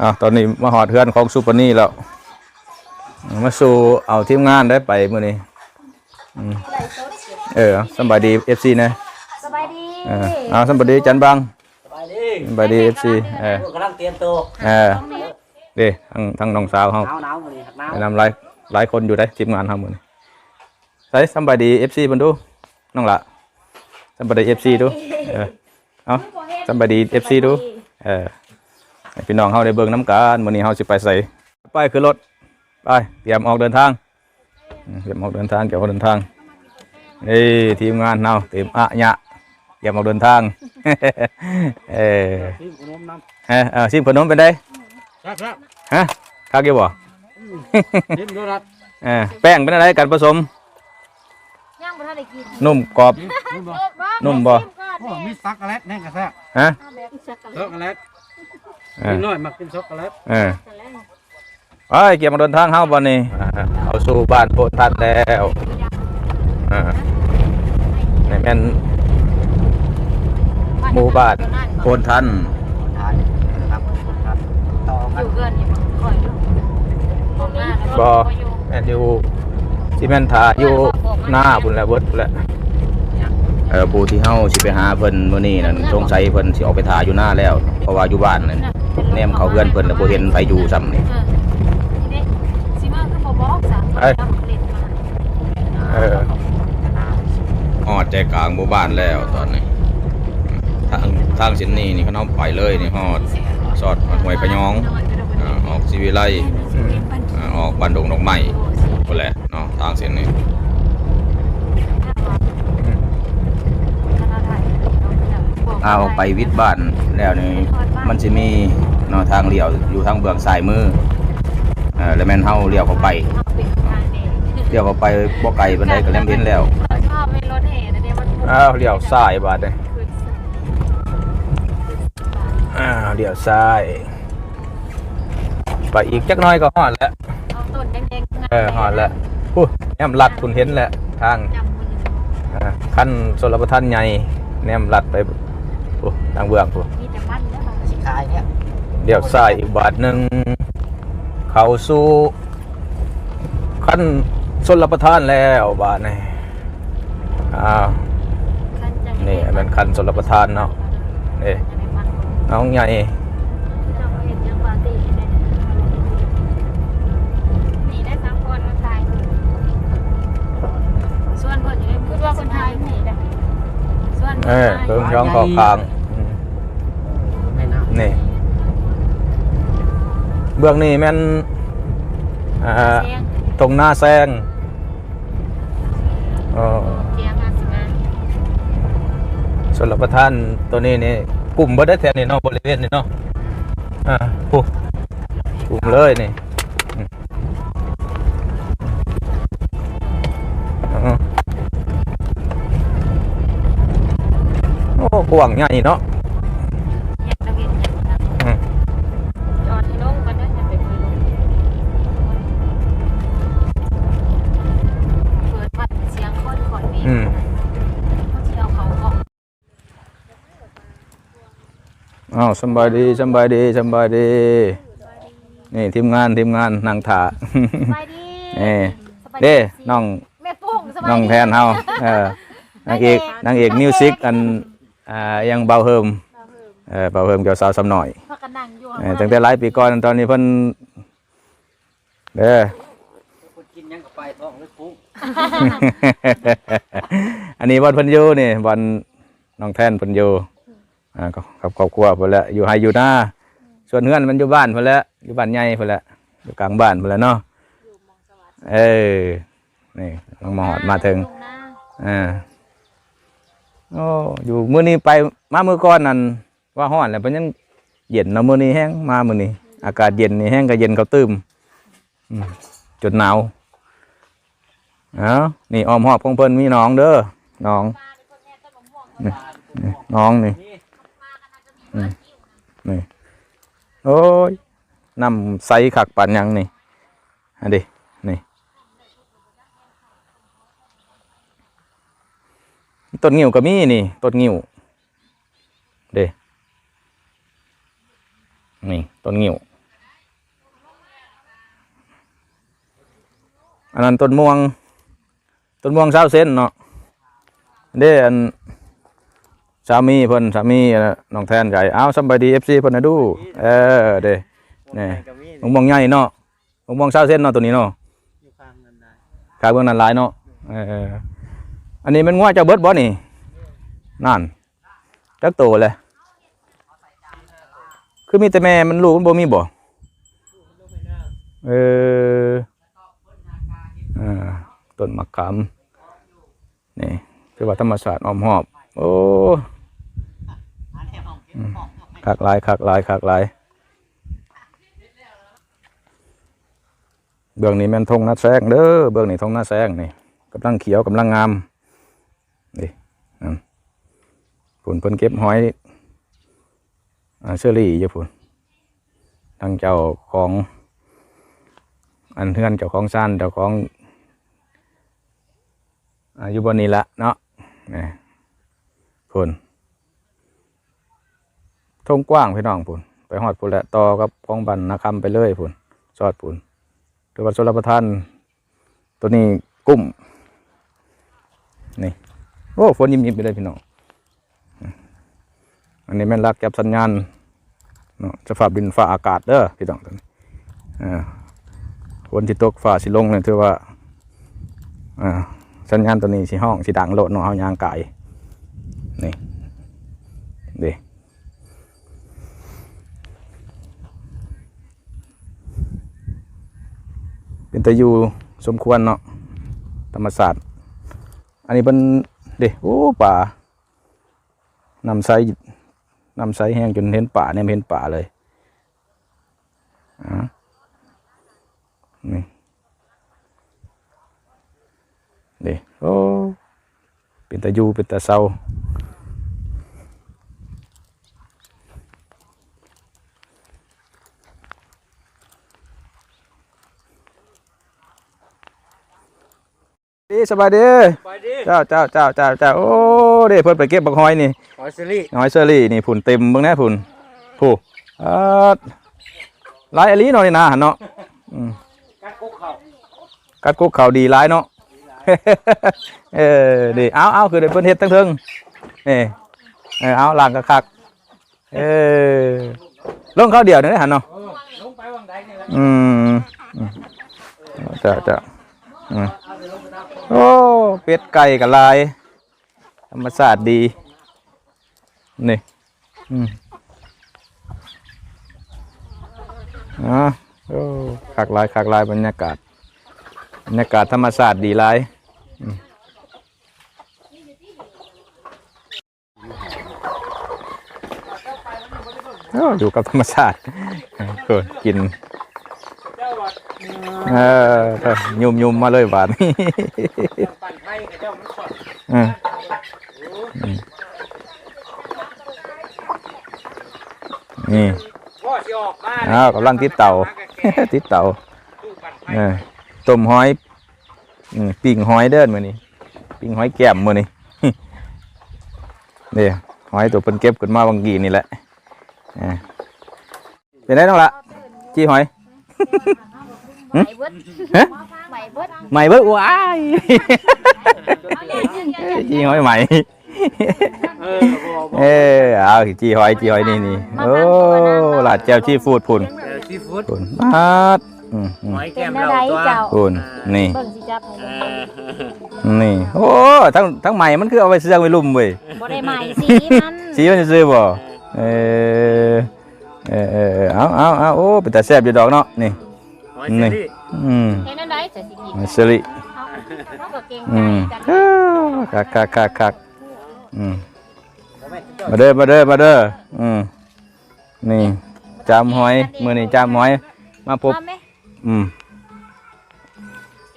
อะตอนนี้มาหอดเฮือนของซูเปอร์นี่แล้ว มาสู่เอาทีมงานได้ไปมื้อนี้อืมเออสำบายดี FC นะสบายดีเออเอาสำบายดีจันบังสบายดีสำบายดี FC เออลูกกำลังเตรียมตัวเออเด้ทั้งทั้งน้องสาวเฮาหนาวหนาวมื้อนี้หนาวแนะนำหลายหลายคนอยู่ได้ทีมงานเฮามื้อนี้ใส่สำบายดี FC เบิ่นดูน้องละสำบายดี FC ดูเออเอาสำบายดี FC ดูเออให้ พี่น้องเฮาได้เบิ่งน้ำกันมื้อนี้เฮาสิไปใส่ไปขึ้นรถไปเตรียมออกเดินทางอืมเตรียมออกเดินทางเกี่ยวกับเดินทางนี่ทีมงานเฮาเตรียมอะยะเตรียมออกเดินทางเออพี่ขนมน้เออเออชิมขนมเป็นไดำครับครับฮะคักอยู่บ่ยิ้มดูรัดเออแป้งเป็นอะไรกันผสมย่างบ่ทันได้กินนุ่มกรอบยิ้มยิ้มบ่นุ่มบ่โอ้มีซักโกแลตแน่กระแทกฮะช็อกโกแลต เอกิอนน้อยมักกินช็อกโกแลตเออไปเกี่ยวมาเดินทางเฮาบ่นี่อ่าเอาสู่บ้านโพธิ์ทันแล้วอ่านี่แม่น หมู่บ้านโพธิ์ทันทานนะครับครับต่ออกันยู่เกินอยู่บ่คอยอยู่มองหน้าแล้วบ่ อยู่แม่นอยู่ที่แม่นทาอยู่หน้าพุ่นแหละเบิดพุ่นแหละเออผู้ที่เฮาสิไปหาเพิ่นมื้อนี้นั่นสงสัยเพิ่นสิออกไปถ่าอยู่หน้าแล้ว เพราะว่าอยู่บ้านนั่น แนมเขาเฮือนเพิ่นแล้วบ่เห็นไผอยู่ซ้ำนี่เออทีนี้สิมาคือบ่บอกซะเอ้ยทำเล่นมาเออฮอดใจกลางหมู่บ้านแล้วตอนนี้ทางทางเส้นนี้นี่เขาเอาไปเลยนี่ฮอดสอดฮอดห้วยพะยองอ่าออกสิวิไลอ่าออกบ้านดงดอกไม้พุ่นแหละเนาะทางเส้นนี้เอาไปวิทย์บ้านแล้วนี่ มันสิมีเนาะทางเลี้ยวอยู่ทางเบื้องซ้ายมือเออแล้วแม่นเฮาเลี้ยวเข้าไปเลี้ยวเข้าไปบ่ไกลปานใดก็แลมเห็นแล้วชอบเป็นรถแห่นะเนี่ยมันอ้าวเลี้ยวซ้ายบาดนี้อ้าวเลี้ยวซ้าย ไปอีกจักหน้อยก็ฮอดแล้วเอาต้นแดงๆเออฮอดแล้วอู้แนมลัดคุณเห็นแล้วทางจำมืออ่าคันชลประทานใหญ่แนมลัดไปโอ้ทางเบื้องพูมีแต่น มี เดี๋ยวซ้ายอีกบาทหนึ่งเข้าสู่ขั้นชนรับประทานแล้วบาทนี่อ้าวคันจังนี่เป็นคันชนรับประทานเนาะนี่น้องใหญ่นี่ได้สามคนมาถ่ายส่วนเพิ่นอยู่ในมือว่าคนไทยนี่แหละส่วนเออเพิ่มช่องขอบคางอืมแม่น้ำนี่ เบื้องนี่แม่นอ่าเสียงตรงหน้าแซงอ๋อเสียงอะสิมาชนรับประทานตัวนี้นี่กลุ่มบ่ได้แทนนี่เนาะบริเวณนี่เนาะอ่าปุ๊กลุ่มเลยนี่อืมอ๋อโอ้กว้างใหญ่เนาะาวสำบายดีสำบายดีสำบายดี นี่ทีมงานทีมงานนางถาสบายดีนี่สบายเด้น้องแม่ปุ้งสบายดีน้องแทนเฮาเออนางเอกนางเอกมิวสิกอันอ่ายังเบาเฮิมเออเบาเฮิมเกี่ยวสาวสำหน่อยพากันนั่งอยู่เออตั้งแต่หลายปีก่อนตอนนี้เพิ่นเด้อคนกินยังก็ไปท้องเลยฟุ้งอันนี้บอลเพิ่นอยู่นี่บอลน้องแทนเพิ่นอยู่ อ่ากับครอบครัวเพิ่นแหละอยู่ไฮอยู่หน้าส่วนเฮือนมันอยู่บ้านเพิ่นแหละอยู่บ้านใหญ่เพิ่นแหละอยู่กลางบ้านเพิ่นแหละเนาะเออนี่น้องมาหอดมาถึงอ่าโอ้อยู่มื้อนี้ไปมามื้อก่อนนั่นว่าฮ้อนแล้วเพิ่นยังเย็นนะมื้อนี้แห้งมามื้อนี้ อากาศเย็นนี่แห้งก็เย็นเขาตื้มจนหนาวเอ้านี่อ้อมหอบของเพิ่นมีน้องเด้อน้องนี่น้องนี่ นี่โอ้ยน้ำใสขักปันยังนี่อันดินี่ต้นงิ้วก็มีนี่ต้นงิ้วเด้นี่ต้นงิ้วอันนั้นต้นม่วงต้นม่วงเศร้าเส้นเนาะเด้อัน สามีเพิ่นสามีน้องแทนไก่อ้าวสำบายดีเอฟซีเพิ่นนะดู เออเด้นี่ก็มีมะม่วงใหญ่เนาะมะม่วงเศร้าเส้นเนาะตัวนี้เนาะอยู่ข้างนั้นได้ขายเบื้องนั้นหลายเนาะเอออันนี้มันงัวเจ้าเบิดบ่นี่นั่นจักโตเลยคือมีแต่แม่มันลูกมันบ่มีบ่เอออ่าต้นมะขามนี่คือว่าธรรมศาสตร์อ้อมหอบ โอ้อืม คักหลายคักหลายคักหลายเบื้องนี้แม่นทงนาแซงเด้อเบื้องนี้ทงนาแซงนี่กำลังเขียวกำลังงามนี่นั่นผุนเพิ่นเก็บหอยอเชอรี่อยู่ผุนทางเจ้าของอันเทือนเจ้าของซ่านเจ้าของอายู่บนนี้ละเนาะนี่ผุน ทงกว้างพี่น้องผุนไปหอดผุนแหละต่อกับกองบันนาคำไปเลยผุนซอดผุนหรือว่าชลประทาน ตัวนี้กุ้มนี่โอ้ฝนยิ้มยิ้มไปเลยพี่น้องอันนี้แม่นรักจับสัญญาณเนาะจะฝ่าดินฝ่าอากาศเด้อพี่น้องตัวนี้อ่ฝนที่ตกฝ่าสิลงเนี่ยถือว่าอ่าสัญญาณตัวนี้สิห้องสิดังโลดเนาะเอายางไก่นี่เด้ เป็นตะยูสมควรเนาะธรรมศาสตร์ อันนี้เป็นเด็โอ้ป่านำไซนำไซแห้งจนเห็นป่าเนี่ยเห็นป่าเลยอะนี่เด็โอ้เป็นตะยูเป็นตะเซา ดีสบายดีไปดิเจ้าเจ้าเจ้าเจ้าเจ้าโอ้เด้เพิ่นไปเก็บบักหอยนี่หอยเซรี่หอยเชอรี่นี่ผุนเต็มเบิ่งแน่ผุนผู้เอ่อหลายอลีเนาะนี่นะหั่นเนาะอืมกัดกุ๊กเขากัดกุกเขาดีหลายเนาะเออดีเอาเอาคือได้เพิ่นเฮ็ดทั้งเทิงนี่เออเอาล้างคักๆเออลงข้าวเดียวนี่หั่นเนาะเออลงไปวังใดนี่แหละอืมอืมเจ้าเจ้า โอ้เป็ดไก่กับลาย ธรรมศาสตร์ดี นี่อืมอ่าโอ้คักลายคักลายบรรยากาศ บรรยากาศธรรมศาสตร์ดีลายอยู่กับธรรมชาติกิน เออยุ่มยุ่มๆมาเลยบาดนี้ปั่นไทยกับเจ้ามันสดอืมนี่พ่อสิออกมาอ้าวกำลังติดเตาติดเตาตู้ปั่นไฟเออต้มหอยอืมปิ้งหอยเด้อนมื้อนี้ปิ้งหอยแก้มมื้อนี้นี่หอยตัวเพิ่นเก็บขึ้นมาบางกีนี่แหละเออเป็นไงน้องละจี้หอย ไหวเบิดฮะไหวเบิดใหม่เบิดว้ายจี้หอยใหม่เออบ่บ่เออเอาจี้หอยจี้หอยนี่นี่โอ้ลาดแจ่วชีฟูดพุ่นเออซีฟู้ดพุ่นมาดอืมอืมหอยแก้เป็นมอะเราไรตัวเจ้าพุ่นนี่ เบิ่งสิจับให้เอเบิ่งอนี่โอ้ทั้งทั้งใหม่มันคือเอาไปเสื้อไปลุ่มเว้ยบ่ได้ใหม่สีมันสีมันจะซื้อบ่เออเออเออเออเอาเอาเอาโอ้เป็นตาแซ่บอยู่ดอกเนาะนี่ หอยเซรี่อืมเห็นอันใดจะสิกินมันสลิเฮาเฮาก็เก่งอืใจมกันคักคักคักคักอืมบ่แม่นเจ้ามาเด้อมาเด้อมาเด้ออืมนี่จามหอยมื้อนี้จามหอย มาพบมาไหมอืม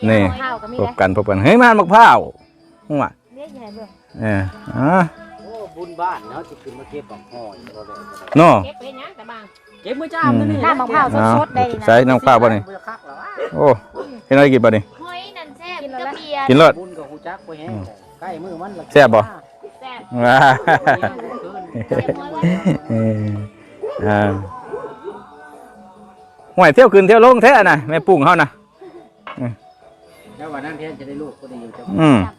นี่ ข้าวก็มีพบได้กันพบกันเฮ้ยมานมะพร้าวหัวเรียกยังไงเบิ่งเอออะโอ้บุญบ้านเนาะสิขึ้นมาเก็บของหอยบ่ได้เนาะเก็บไปหยังแต่บาง เก็บมื้อจ้ามนั่นนี่น้ำมะพร้าวเอาสดๆได้นี่นะใส่น้ำปลาบ่นี่บ่คักแล้วอะโอ้เห็นอะไรกินบ่นี่หอยนั่นแซ่บกับเบียร์กินรสบุญกับฮู้จักบ่แฮงใกล้มื้อมันละแซ่บบ่แซ่บว้าเสียบหอยไว้เอออ่าห่วยเที่ยวขึ้นเที่ยวลงแท้น่ะแม่ปุ้งเฮาน่ะอืมแล้ววันนั้นเทนจะได้ลูกก็ได้อยู่จังอืมจับเอา